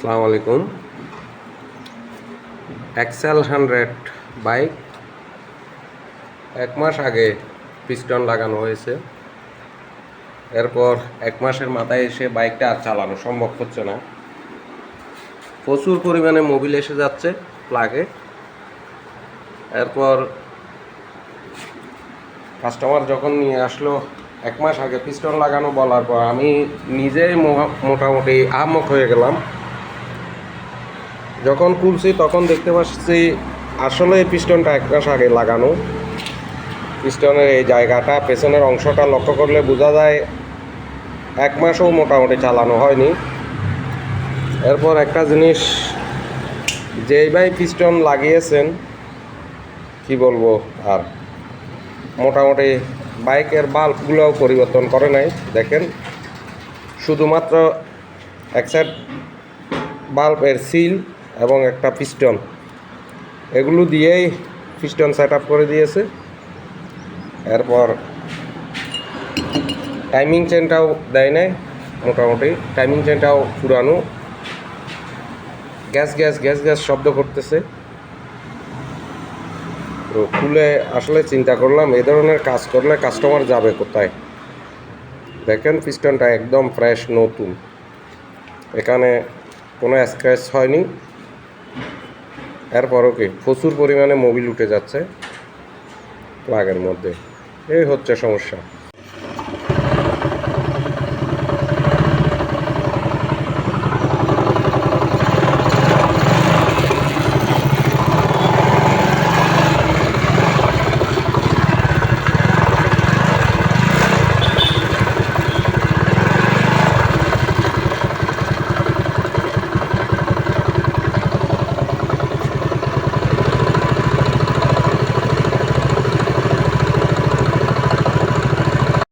আসসালামু আলাইকুম। Excel hundred bike এক মাস আগে পিস্টন লাগানো হয়েছে। এরপর এক মাসের মাথায় এসে বাইকটা আর চালানো সম্ভব হচ্ছে না। প্রচুর পরিমাণে মোবিল এসে যাচ্ছে প্লাগে এরপর কাস্টমার যখন নিয়ে আসলো, এক মাস আগে পিস্টন লাগানো বলার পর আমি নিজেই মোটামুটি আহমক হয়ে গেলাম। যখন খুলছি, তখন দেখতে পাচ্ছি আসলে এই পিস্টনটা এক মাস আগে লাগানো। পিস্টনের এই জায়গাটা, পেছনের অংশটা লক্ষ্য করলে বোঝা যায় এক মাসও মোটামুটি চালানো হয়নি। এরপর একটা জিনিস, যেই ভাই পিস্টন লাগিয়েছেন, কি বলব আর, মোটামুটি বাইকের বাল্বগুলোও পরিবর্তন করে নাই, দেখেন। শুধুমাত্র এক সাইড বাল্বের সিল এবং একটা পিস্টন এগুলো দিয়েই পিস্টন সেট করে দিয়েছে। এরপর টাইমিং চেনটাও দেয় নাই। মোটামুটি টাইমিং চেনটাও পুরানো। গ্যাস গ্যাস গ্যাস গ্যাস শব্দ করতেছে। তো খুলে আসলে চিন্তা করলাম, এ ধরনের কাজ করলে কাস্টমার যাবে কোথায়? দেখেন পিস্টনটা একদম ফ্রেশ নতুন। এখানে কোনো স্ক্র্যাচ হয়নি। এরপরও কি? প্রচুর পরিমাণে মোবিল উঠে যাচ্ছে প্লাগের মধ্যে। এই হচ্ছে সমস্যা।